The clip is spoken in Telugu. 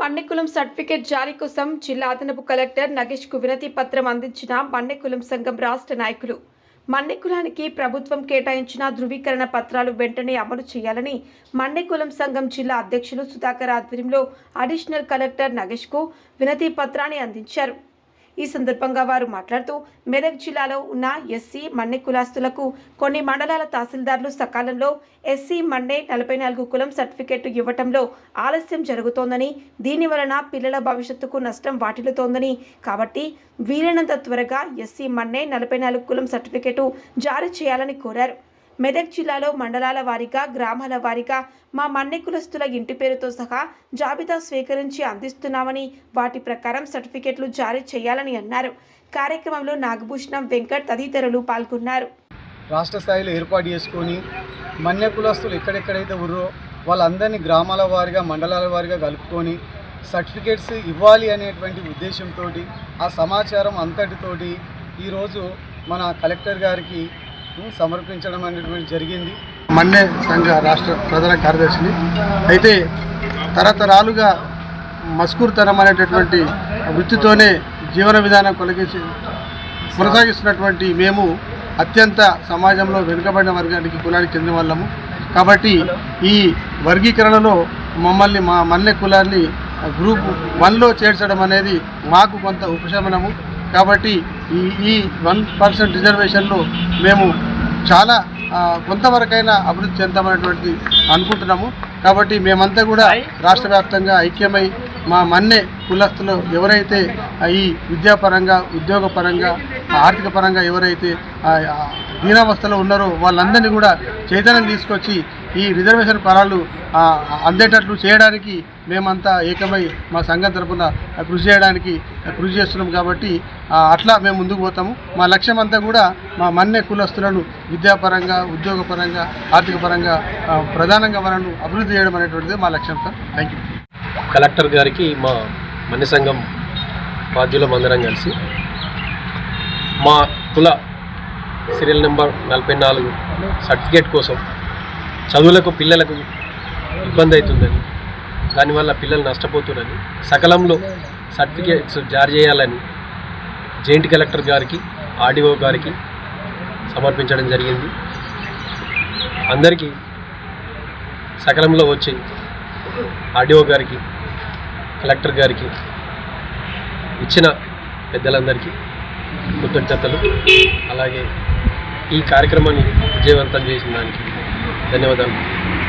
మన్నెకులం సర్టిఫికేట్ జారీ కోసం జిల్లా అదనపు కలెక్టర్ నగేష్కు వినతి పత్రం అందించిన మన్నెకులం సంఘం రాష్ట్ర నాయకులు. మన్నెకులానికి ప్రభుత్వం కేటాయించిన ధృవీకరణ పత్రాలు వెంటనే అమలు చేయాలని మన్నెకులం సంఘం జిల్లా అధ్యక్షులు సుధాకర్ ఆధ్వర్యంలో అడిషనల్ కలెక్టర్ నగేష్కు వినతి పత్రాన్ని అందించారు. ఈ సందర్భంగా వారు మాట్లాడుతూ మెదక్ జిల్లాలో ఉన్న ఎస్సీ మన్నె కులాస్తులకు కొన్ని మండలాల తహసీల్దార్లు సకాలంలో ఎస్సీ మన్నె నలభై నాలుగు కులం సర్టిఫికెట్ ఇవ్వటంలో ఆలస్యం జరుగుతోందని దీని వలన పిల్లల భవిష్యత్తుకు నష్టం వాటిల్లుతోందని. కాబట్టి వీలైనంత త్వరగా ఎస్సీ మన్నె నలభై నాలుగు కులం సర్టిఫికెట్ జారీ చేయాలని కోరారు. మెదక్ జిల్లాలో మండలాల వారీగా గ్రామాల వారీగా మా మన్నె కులస్తుల ఇంటి పేరుతో సహా జాబితా స్వీకరించి అందిస్తున్నామని వాటి ప్రకారం సర్టిఫికెట్లు జారీ చేయాలని అన్నారు. కార్యక్రమంలో నాగభూషణం వెంకట్ తదితరులు పాల్గొన్నారు. రాష్ట్ర స్థాయిలో ఏర్పాటు చేసుకొని మన్య కులస్తులు ఎక్కడెక్కడైతే ఉర్రో వాళ్ళందరినీ గ్రామాల వారిగా మండలాల వారిగా కలుపుకొని సర్టిఫికేట్స్ ఇవ్వాలి అనేటువంటి ఉద్దేశంతో ఆ సమాచారం అంతటితోటి ఈరోజు మన కలెక్టర్ గారికి సమర్పించడం అనేటువంటి జరిగింది. మన్నే సంఘ రాష్ట్ర ప్రధాన కార్యదర్శిని. అయితే తరతరాలుగా మస్కూర్తనం అనేటటువంటి వృత్తితోనే జీవన విధానం కొలగించి కొనసాగిస్తున్నటువంటి మేము అత్యంత సమాజంలో వెనుకబడిన వర్గానికి కులానికి చెందిన వాళ్ళము. కాబట్టి ఈ వర్గీకరణలో మమ్మల్ని మా మల్లె కులాన్ని గ్రూప్ వన్లో చేర్చడం అనేది మాకు కొంత ఉపశమనము. కాబట్టి ఈ ఈ వన్ పర్సెంట్ రిజర్వేషన్లో మేము చాలా కొంతవరకైనా అభివృద్ధి చెందామనేటువంటి అనుకుంటున్నాము. కాబట్టి మేమంతా కూడా రాష్ట్ర వ్యాప్తంగా ఐక్యమై మా మన్నె కులస్తులు ఎవరైతే ఈ విద్యాపరంగా ఉద్యోగపరంగా ఆర్థిక పరంగా ఎవరైతే దీనావస్థలో ఉన్నారో వాళ్ళందరినీ కూడా చైతన్యం తీసుకొచ్చి ఈ రిజర్వేషన్ ఫలాలు అందేటట్లు చేయడానికి మేమంతా ఏకమై మా సంఘం తరపున కృషి చేయడానికి కృషి చేస్తున్నాం కాబట్టి అట్లా మేము ముందుకు పోతాము. మా లక్ష్యం అంతా కూడా మా మన్నె కులస్తులను విద్యాపరంగా ఉద్యోగపరంగా ఆర్థిక పరంగా ప్రధానంగా వాళ్ళను అభివృద్ధి చేయడం అనేటువంటిది మా లక్ష్యం సార్. థ్యాంక్ యూ కలెక్టర్ గారికి మా మన్య సంఘం బాధ్యులం అందరం కలిసి మా కుల సీరియల్ నెంబర్ నలభై నాలుగు సర్టిఫికేట్ కోసం చదువులకు పిల్లలకు ఇబ్బంది అవుతుందని దానివల్ల పిల్లలు నష్టపోతున్నారని సకలంలో సర్టిఫికేట్స్ జారీ చేయాలని జాయింట్ కలెక్టర్ గారికి ఆర్డీఓ గారికి సమర్పించడం జరిగింది. అందరికీ సకలంలో వచ్చి ఆర్డీఓ గారికి కలెక్టర్ గారికి ఇచ్చిన పెద్దలందరికీ కృతజ్ఞతలు. అలాగే ఈ కార్యక్రమాన్ని విజయవంతం చేసిన దానికి ధన్యవాదాలు.